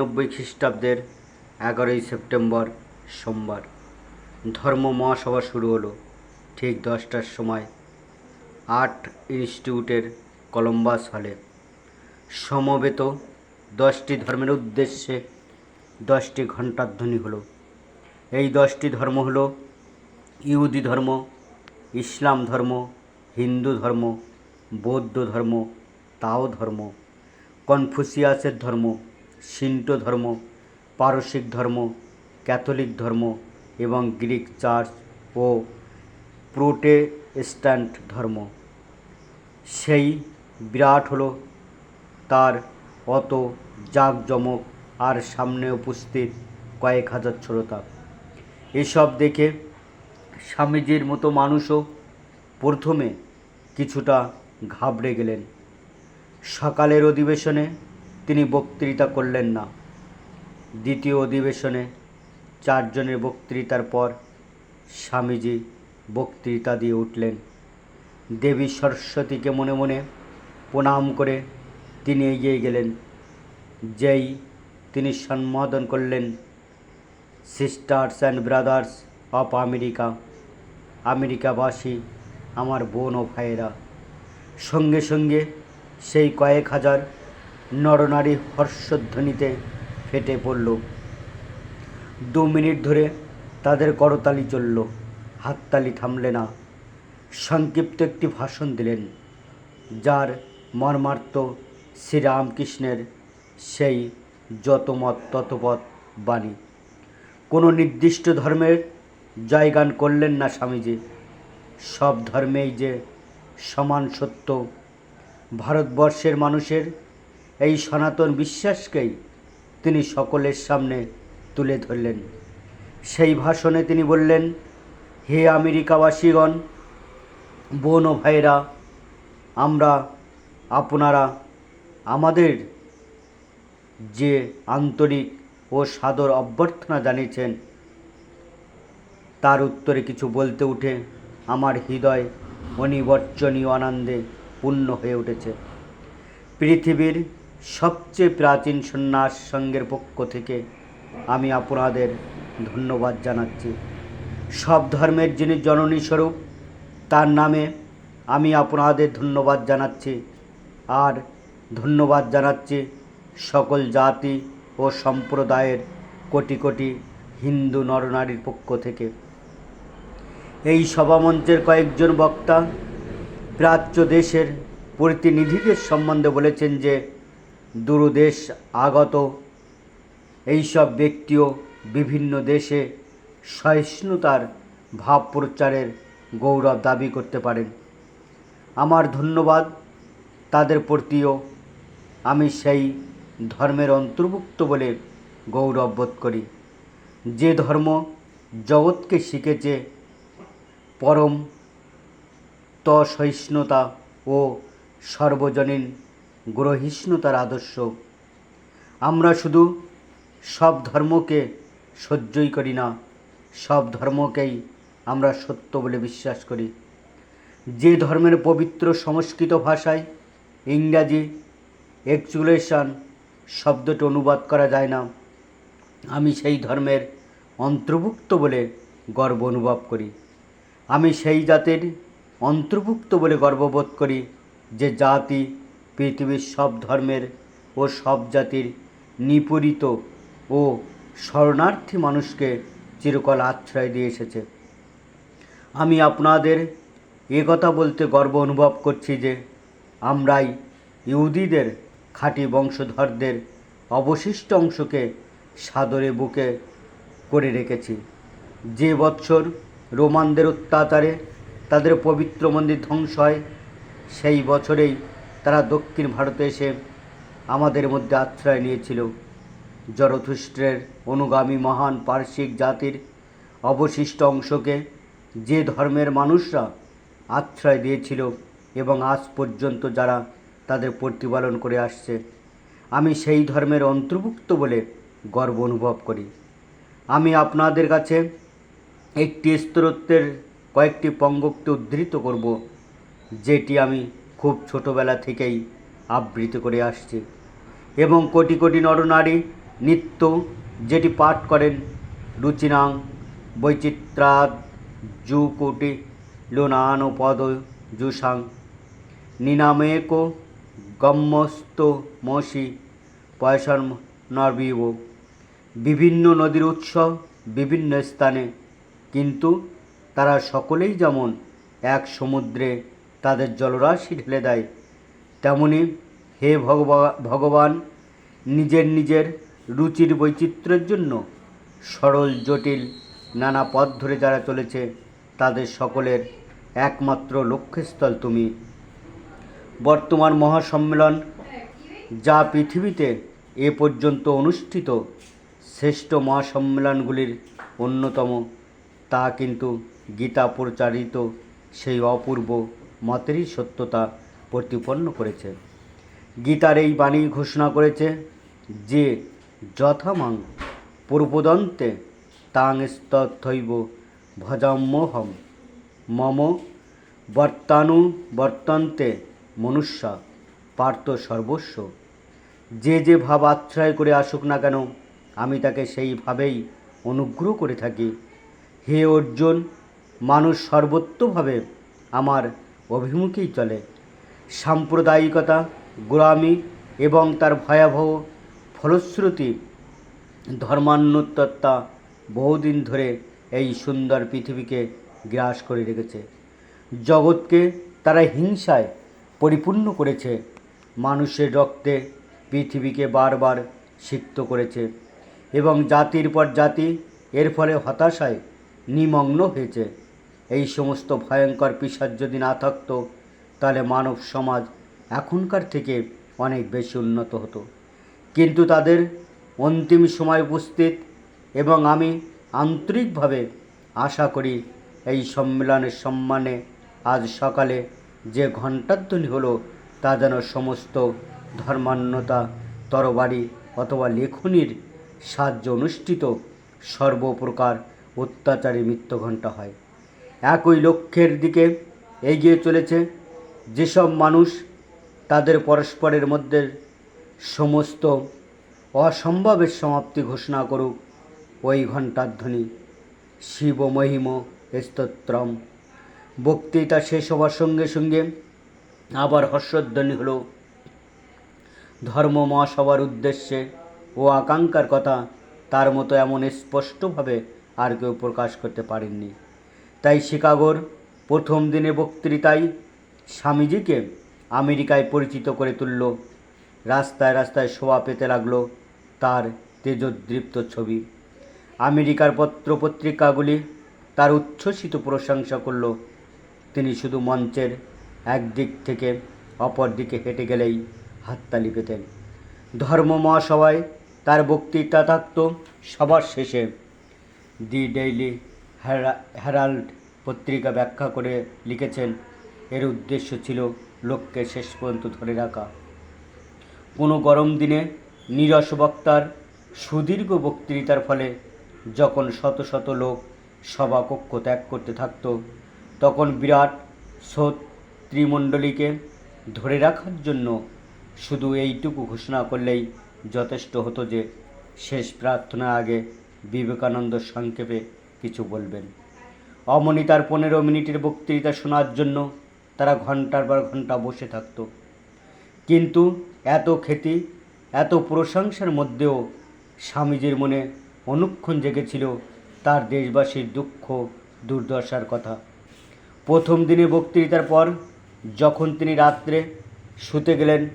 নব্বই খ্রিস্টাব্দের এগারোই সেপ্টেম্বর সোমবার। ধর্ম মহাসভা শুরু হলো ঠিক দশটার সময় আর্ট ইনস্টিটিউটের কলম্বাস হলে। সমবেত দশটি ধর্মের উদ্দেশ্যে দশটি ঘণ্টাধ্বনি হলো। এই দশটি ধর্ম হলো ইহুদি ধর্ম, ইসলাম ধর্ম, হিন্দু ধর্ম, বৌদ্ধ ধর্ম, তাও ধর্ম, কনফুসিয়াসের ধর্ম সিন্টো ধর্ম, পারসিক ধর্ম, ক্যাথলিক ধর্ম এবং গ্রিক চার্চ ও প্রোটেস্ট্যান্ট ধর্ম। সেই বিরাট হলো তার অত জাঁকজমক আর সামনে উপস্থিত কয়েক হাজার শ্রোতা। এসব দেখে স্বামীজির মতো মানুষও প্রথমে কিছুটা ঘাবড়ে গেলেন। সকালের অধিবেশনে তিনি বক্তৃতা করলেন না। দ্বিতীয় অধিবেশনে চারজনের বক্তৃতার পর স্বামীজি বক্তৃতা দিয়ে উঠলেন। দেবী সরস্বতীকে মনে মনে প্রণাম করে তিনি এগিয়ে গেলেন। যেই তিনি সম্বোধন করলেন sisters and brothers of America আমেরিকাবাসী, আমার বোন ও ভাইয়েরা, সঙ্গে সঙ্গে সেই কয়েক হাজার নরনারী হর্ষধ্বনিতে ফেটে পড়ল। দু মিনিট ধরে তাদের করতালি চলল, হাততালি থামলে না। সংক্ষিপ্ত একটি ভাষণ দিলেন, যার মর্মার্থ শ্রীরামকৃষ্ণের সেই যত মত ততপথ বাণী। কোনো নির্দিষ্ট ধর্মের জয়গান করলেন না স্বামীজি। সব ধর্মেই যে সমান সত্য, ভারতবর্ষের মানুষের এই সনাতন বিশ্বাসকেই তিনি সকলের সামনে তুলে ধরলেন। সেই ভাষণে তিনি বললেন, হে আমেরিকাবাসীগণ, বোন ও ভাইরা আমরা, আপনারা, আমাদের যে আন্তরিক ও সাদর অভ্যর্থনা জানিয়েছেন, তার উত্তরে কিছু বলতে উঠে আমার হৃদয় অনিবর্চনীয় আনন্দে পূর্ণ হয়ে উঠেছে। পৃথিবীর সবচেয়ে প্রাচীন সন্ন্যাস সঙ্গের পক্ষ থেকে আমি আপনাদের ধন্যবাদ জানাচ্ছি। সব ধর্মের যিনি জননী স্বরূপ, তার নামে আমি আপনাদের ধন্যবাদ জানাচ্ছি আর ধন্যবাদ জানাচ্ছি সকল জাতি ও সম্প্রদায়ের কোটি কোটি হিন্দু নরনারীর পক্ষ থেকে। এই সভামঞ্চের কয়েকজন বক্তা প্রাচ্য দেশের প্রতিনিধিদের সম্বন্ধে বলেছেন যে দূরদেশ আগত। এইসব ব্যক্তিও বিভিন্ন দেশে সহিষ্ণুতার ভাব প্রচারের গৌরব দাবি করতে পারেন। আমার ধন্যবাদ। তাদের প্রতিও আমি সেই ধর্মের অন্তর্ভুক্ত বলে গৌরব বোধ করি। যে ধর্ম জগৎকে শিখেছে পরম তসহিষ্ণুতা ও সর্বজনীন গ্রহিষ্ণুতার আদর্শ। আমরা শুধু সব ধর্মকে সহ্যই করি না, সব ধর্মকেই আমরা সত্য বলে বিশ্বাস করি। যে ধর্মের পবিত্র সংস্কৃত ভাষায় ইংরাজি, এক্সুলেশন শব্দটি অনুবাদ করা যায় না, আমি সেই ধর্মের অন্তর্ভুক্ত বলে গর্ব অনুভব করি। আমি সেই জাতির অন্তর্ভুক্ত বলে গর্ববোধ করি যে জাতি পৃথিবীর সব ধর্মের ও সব জাতির নিপীড়িত ও শরণার্থী মানুষকে চিরকাল আশ্রয় দিয়ে এসেছে। আমি আপনাদের এ কথা বলতে গর্ব অনুভব করছি যে আমরাই ইহুদিদের খাঁটি বংশধরদের অবশিষ্ট অংশকে সাদরে বুকে করে রেখেছি। যে বৎসর রোমানদের অত্যাচারে তাদের পবিত্র মন্দির ধ্বংস হয়, সেই বছরেই তারা দক্ষিণ ভারতে এসে আমাদের মধ্যে আশ্রয় নিয়েছিল। জরথুষ্ট্রের অনুগামী মহান পার্শ্বিক জাতির অবশিষ্ট অংশকে যে ধর্মের মানুষরা আশ্রয় দিয়েছিল এবং আজ পর্যন্ত যারা তাদের প্রতিপালন করে আসছে, আমি সেই ধর্মের অন্তর্ভুক্ত বলে গর্ব অনুভব করি। আমি আপনাদের কাছে একটি স্তরত্বের কয়েকটি পঙ্গক্তি উদ্ধৃত করব, যেটি আমি খুব ছোটোবেলা থেকেই আবৃত করে আসছে। এবং কোটি কোটি নরনারী নিত্য যেটি পাঠ করেন, রুচিনাং বৈচিত্রাদ জুকুটি লোনানো পদ জুসাং, নিনামেক, গম্যস্ত মসি, পয়সন নরবিব বিভিন্ন নদীর উৎস, বিভিন্ন স্থানে। কিন্তু তারা সকলেই যেমন এক সমুদ্রে তাদের জলরাশি ঢেলে দেয়। তেমনি হে ভগবা- ভগবান, নিজের নিজের রুচির বৈচিত্র্যের জন্য সরল, জটিল, নানা পথ ধরে যারা চলেছে, তাদের সকলের একমাত্র লক্ষ্যস্থল তুমি। বর্তমান মহাসম্মেলন যা পৃথিবীতে এ পর্যন্ত অনুষ্ঠিত শ্রেষ্ঠ মহাসম্মেলনগুলির অন্যতম, তা কিন্তু গীতা প্রচারিত সেই অপূর্ব মতেরই সত্যতা প্রতিপন্ন করেছে। গীতার এই বাণী ঘোষণা করেছে যে, যথামাং পূর্বদন্তে তাং স্তথৈব ভজাম্যহম, মম বর্তানু বর্তন্তে মনুষ্যা পার্থ সর্বস্ব। যে যে ভাব আশ্রয় করে আসুক না কেন, আমি তাকে সেইভাবেই অনুগ্রহ করে থাকি। হে অর্জুন, মানুষ সর্বত্রভাবে আমার অভিমুখেই চলে। সাম্প্রদায়িকতা, গোলামি এবং তার ভয়াবহ ফলশ্রুতি ধর্মান্নোত্ততা বহুদিন ধরে এই সুন্দর পৃথিবীকে গ্রাস করে রেখেছে। জগৎকে তারা হিংসায় পরিপূর্ণ করেছে। মানুষের রক্তে পৃথিবীকে বারবার সিক্ত করেছে এবং জাতির পর জাতি এর ফলে হতাশায় নিমগ্ন হয়েছে। এই সমস্ত ভয়ঙ্কর পিসার যদি না থাকতো, তাহলে মানব সমাজ এখনকার থেকে অনেক বেশি উন্নত হতো। কিন্তু তাদের অন্তিম সময় উপস্থিত এবং আমি আন্তরিকভাবে আশা করি এই সম্মেলনের সম্মানে আজ সকালে যে ঘণ্টাধ্বনি হলো, তা যেন সমস্ত ধর্মান্যতা, তরবারি অথবা লেখনির সাহায্য অনুষ্ঠিত সর্বপ্রকার অত্যাচারী মৃত্যু ঘণ্টা হয়। একই লক্ষ্যের দিকে এগিয়ে চলেছে যেসব মানুষ তাদের পরস্পরের মধ্যে সমস্ত অসম্ভবের সমাপ্তি ঘোষণা করুক, ওই ঘণ্টাধ্বনি শিব মহিম স্তোত্রম। বক্তৃতা শেষ হওয়ার সঙ্গে সঙ্গে আবার হর্ষধ্বনি হলো। ধর্ম মহাসভার উদ্দেশ্যে ও আকাঙ্ক্ষার কথা তার মতো এমন স্পষ্টভাবে আর কেউ প্রকাশ করতে পারেননি। তাই শিকাগোর প্রথম দিনে বক্তৃতায় স্বামীজিকে আমেরিকায় পরিচিত করে তুলল। রাস্তায় রাস্তায় শোভা পেতে লাগল তার তেজোদ্দীপ্ত ছবি। আমেরিকার পত্র পত্রিকাগুলি তার উচ্ছ্বসিত প্রশংসা করল। তিনি শুধু মঞ্চের একদিক থেকে অপর দিকে হেঁটে গেলেই হাততালি পেতেন। ধর্ম মহাসভায় তার বক্তৃতা থাকত সবার শেষে। দি ডেইলি হ্যারাল্ড পত্রিকা ব্যাখ্যা করে লিখেছেন, এর উদ্দেশ্য ছিল লোককে শেষ পর্যন্ত ধরে রাখা। কোনো গরম দিনে নীরস বক্তার সুদীর্ঘ বক্তৃতার ফলে যখন শত শত লোক সভাকক্ষ ত্যাগ করতে থাকত, তখন বিরাট স্রোত ত্রিমণ্ডলীকে ধরে রাখার জন্য শুধু এইটুকু ঘোষণা করলেই যথেষ্ট হতো যে শেষ প্রার্থনার আগে বিবেকানন্দ সংক্ষেপে কিছু বলবেন। অমনি তার পনেরো মিনিটের বক্তৃতা শোনার জন্য তারা ঘণ্টার পর ঘণ্টা বসে থাকতো। কিন্তু এত খ্যাতি, এত প্রশংসার মধ্যেও স্বামীজির মনে অনুক্ষণ জেগেছিল তার দেশবাসীর দুঃখ, দুর্দশার কথা। প্রথম দিনে বক্তৃতার পর যখন তিনি রাত্রে শুতে গেলেন,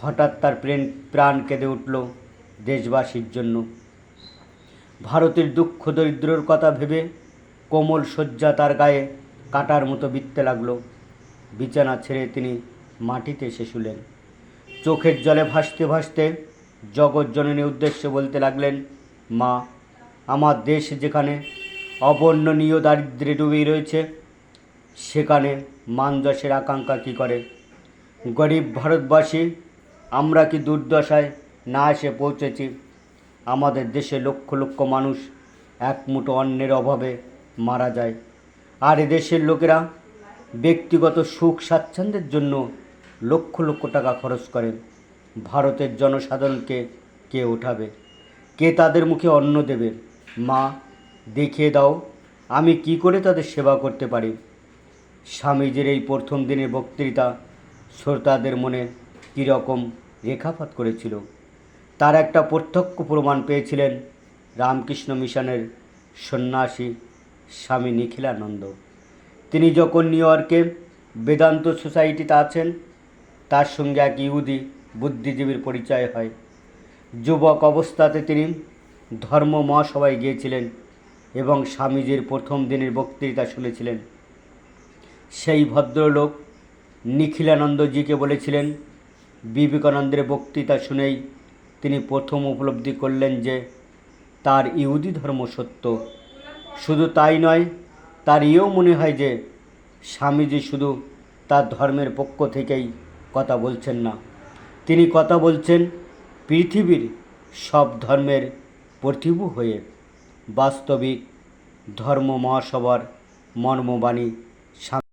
হঠাৎ তার প্রেম, প্রাণ কেঁদে উঠল দেশবাসীর জন্য। ভারতের দুঃখ দরিদ্রর কথা ভেবে কোমল শয্যা তার গায়ে কাটার মতো বিত্তে লাগল। বিছানা ছেড়ে তিনি মাটিতে এসে শুলেন চোখের জলে ভাসতে ভাসতে জগৎজননীর উদ্দেশ্যে বলতে লাগলেন, মা, আমার দেশ যেখানে অবর্ণনীয় দারিদ্রে ডুবেই রয়েছে, সেখানে মানযশের আকাঙ্ক্ষা কী করে? গরিব ভারতবাসী, আমরা কি দুর্দশায় না এসে পৌঁছেছি? আমাদের দেশে লক্ষ লক্ষ মানুষ এক মুঠো অন্নের অভাবে মারা যায়। আর এদেশের লোকেরা ব্যক্তিগত সুখ স্বাচ্ছন্দ্যের জন্য লক্ষ লক্ষ টাকা খরচ করেন ভারতের জনসাধারণকে কে ওঠাবে? কে তাদের মুখে অন্ন দেবে? মা, দেখিয়ে দাও, আমি কি করে তাদের সেবা করতে পারি? স্বামীজির এই প্রথম দিনের বক্তৃতা শ্রোতাদের মনে কীরকম রেখাপাত করেছিল? তার একটা প্রত্যক্ষ প্রমাণ পেয়েছিলেন রামকৃষ্ণ মিশনের সন্ন্যাসী স্বামী নিখিলানন্দ। তিনি যখন নিউ ইয়র্কে বেদান্ত সোসাইটিতে আছেন, তার সঙ্গে এক ইহুদি বুদ্ধিজীবীর পরিচয় হয়। যুবক অবস্থাতে তিনি ধর্ম মহাসভায় গিয়েছিলেন এবং স্বামীজির প্রথম দিনের বক্তৃতা শুনেছিলেন। সেই ভদ্রলোক নিখিলানন্দজিকে বলেছিলেন, বিবেকানন্দের বক্তৃতা শুনেই তিনি প্রথম উপলব্ধি করলেন যে তার ইহুদি ধর্ম সত্য। শুধু তাই নয়, তার ইয়েও মনে হয় যে স্বামীজি শুধু তার ধর্মের পক্ষ থেকেই কথা বলছেন না। তিনি কথা বলছেন, পৃথিবীর সব ধর্মের প্রতিভু হয়ে বাস্তবিক ধর্ম মহাসভার মর্মবাণী